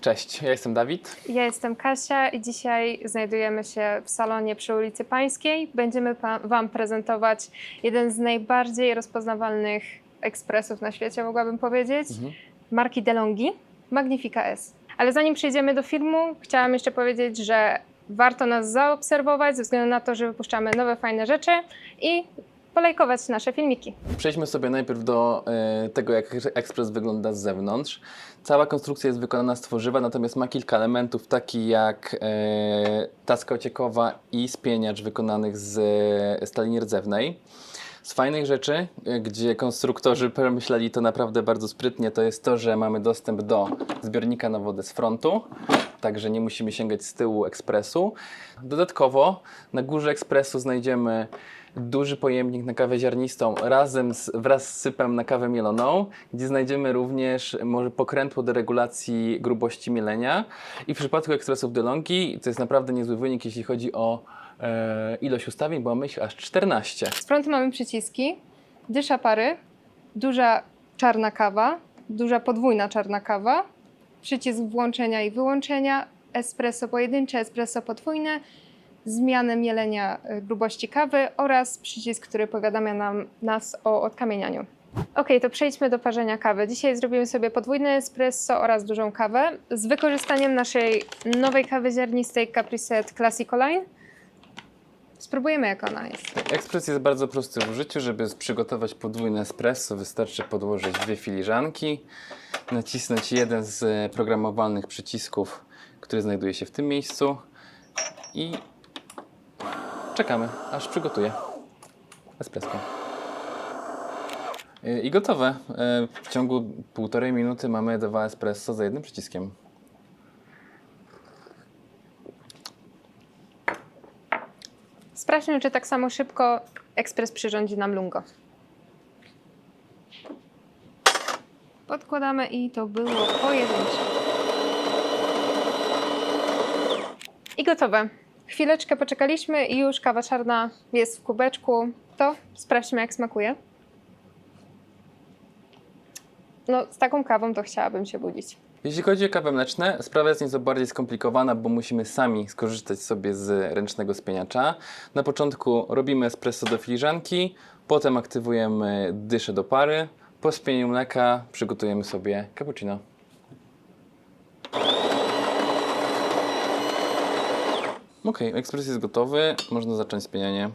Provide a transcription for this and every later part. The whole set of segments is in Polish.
Cześć, ja jestem Dawid. Ja jestem Kasia i dzisiaj znajdujemy się w salonie przy ulicy Pańskiej. Będziemy Wam prezentować jeden z najbardziej rozpoznawalnych ekspresów na świecie, mogłabym powiedzieć, marki DeLonghi, Magnifica S. Ale zanim przejdziemy do filmu, chciałam jeszcze powiedzieć, że warto nas zaobserwować ze względu na to, że wypuszczamy nowe, fajne rzeczy i polajkować nasze filmiki. Przejdźmy sobie najpierw do e, tego, jak ekspres wygląda z zewnątrz. Cała konstrukcja jest wykonana z tworzywa, natomiast ma kilka elementów, takich jak e, taska ociekowa i spieniacz wykonanych z e, stali nierdzewnej. Z fajnych rzeczy, gdzie konstruktorzy przemyśleli to naprawdę bardzo sprytnie, to jest to, że mamy dostęp do zbiornika na wodę z frontu, także nie musimy sięgać z tyłu ekspresu. Dodatkowo na górze ekspresu znajdziemy duży pojemnik na kawę ziarnistą razem z, wraz z sypem na kawę mieloną, gdzie znajdziemy również może pokrętło do regulacji grubości mielenia. I w przypadku ekspresów DeLonghi to jest naprawdę niezły wynik, jeśli chodzi o e, ilość ustawień, bo mamy ich aż 14. Z frontu mamy przyciski, dysza pary, duża czarna kawa, duża podwójna czarna kawa, przycisk włączenia i wyłączenia, espresso pojedyncze, espresso podwójne, zmianę mielenia y, grubości kawy oraz przycisk, który powiadamia nam, nas o odkamienianiu. Ok, to przejdźmy do parzenia kawy. Dzisiaj zrobimy sobie podwójne espresso oraz dużą kawę z wykorzystaniem naszej nowej kawy ziarnistej Capriset Classic Line. Spróbujemy jak ona jest. Ekspres jest bardzo prosty w użyciu. Żeby przygotować podwójne espresso, wystarczy podłożyć dwie filiżanki, nacisnąć jeden z e, programowalnych przycisków, który znajduje się w tym miejscu i czekamy, aż przygotuje espresso. E, I gotowe. E, W ciągu półtorej minuty mamy dwa espresso za jednym przyciskiem. Sprawdźmy, czy tak samo szybko ekspres przyrządzi nam lungo. Podkładamy i to było pojedyncze. I gotowe. Chwileczkę poczekaliśmy i już kawa czarna jest w kubeczku. To sprawdźmy, jak smakuje. No, z taką kawą to chciałabym się budzić. Jeśli chodzi o kawy mleczne, sprawa jest nieco bardziej skomplikowana, bo musimy sami skorzystać sobie z ręcznego spieniacza. Na początku robimy espresso do filiżanki, potem aktywujemy dyszę do pary. Po spienieniu mleka przygotujemy sobie cappuccino. Ok, ekspres jest gotowy, można zacząć spienianie.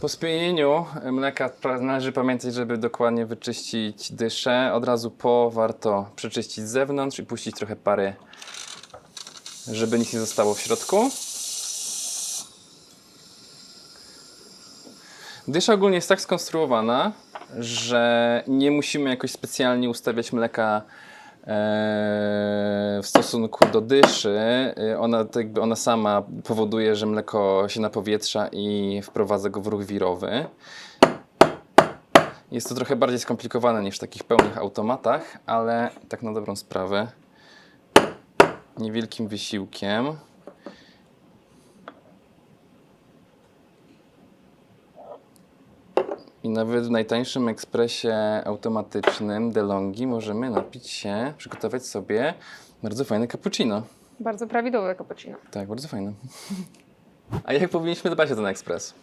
Po spienieniu mleka należy pamiętać, żeby dokładnie wyczyścić dyszę. Od razu po warto przeczyścić z zewnątrz i puścić trochę pary, żeby nic nie zostało w środku. Dysza ogólnie jest tak skonstruowana, że nie musimy jakoś specjalnie ustawiać mleka w stosunku do dyszy. E, Ona, jakby ona sama powoduje, że mleko się napowietrza i wprowadza go w ruch wirowy. Jest to trochę bardziej skomplikowane niż w takich pełnych automatach, ale tak na dobrą sprawę niewielkim wysiłkiem I nawet w najtańszym ekspresie automatycznym DeLonghi możemy napić się, przygotować sobie bardzo fajne cappuccino. Bardzo prawidłowe cappuccino. Tak, bardzo fajne. A jak powinniśmy dbać o ten ekspres?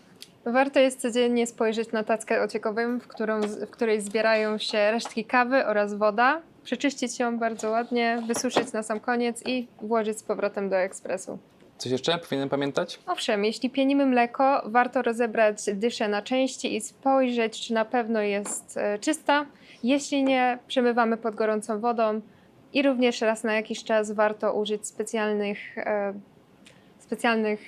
Warto jest codziennie spojrzeć na tackę ociekową, w, którą, w której zbierają się resztki kawy oraz woda, przeczyścić ją bardzo ładnie, wysuszyć na sam koniec i włożyć z powrotem do ekspresu. Coś jeszcze powinienem pamiętać? Owszem, jeśli pienimy mleko, warto rozebrać dyszę na części i spojrzeć, czy na pewno jest e, czysta. Jeśli nie, przemywamy pod gorącą wodą i również raz na jakiś czas warto użyć specjalnych, e, specjalnych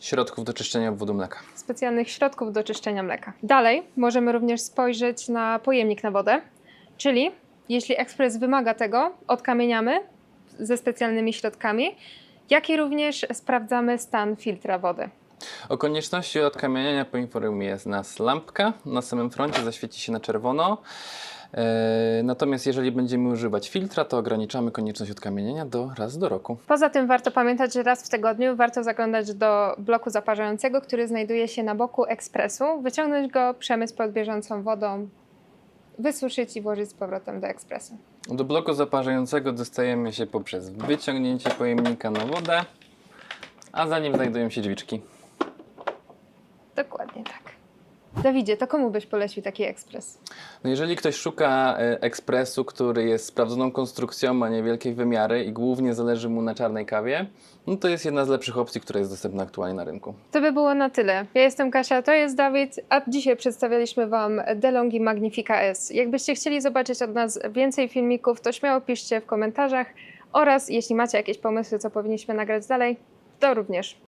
Środków do czyszczenia obwodu mleka. specjalnych środków do czyszczenia mleka. Dalej możemy również spojrzeć na pojemnik na wodę, czyli jeśli ekspres wymaga tego, odkamieniamy ze specjalnymi środkami, jak i również sprawdzamy stan filtra wody. O konieczności odkamieniania poinformuje nas lampka. Na samym froncie zaświeci się na czerwono. E, Natomiast jeżeli będziemy używać filtra, to ograniczamy konieczność odkamienienia do raz do roku. Poza tym warto pamiętać, że raz w tygodniu warto zaglądać do bloku zaparzającego, który znajduje się na boku ekspresu, wyciągnąć go, przemyć pod bieżącą wodą, wysuszyć i włożyć z powrotem do ekspresu. Do bloku zaparzającego dostajemy się poprzez wyciągnięcie pojemnika na wodę, a za nim znajdują się drzwiczki. Dokładnie tak. Dawidzie, to komu byś polecił taki ekspres? No jeżeli ktoś szuka e, ekspresu, który jest sprawdzoną konstrukcją, ma niewielkie wymiary i głównie zależy mu na czarnej kawie, no to jest jedna z lepszych opcji, która jest dostępna aktualnie na rynku. To by było na tyle. Ja jestem Kasia, to jest Dawid, a dzisiaj przedstawialiśmy Wam DeLonghi Magnifica S. Jakbyście chcieli zobaczyć od nas więcej filmików, to śmiało piszcie w komentarzach oraz jeśli macie jakieś pomysły, co powinniśmy nagrać dalej, to również.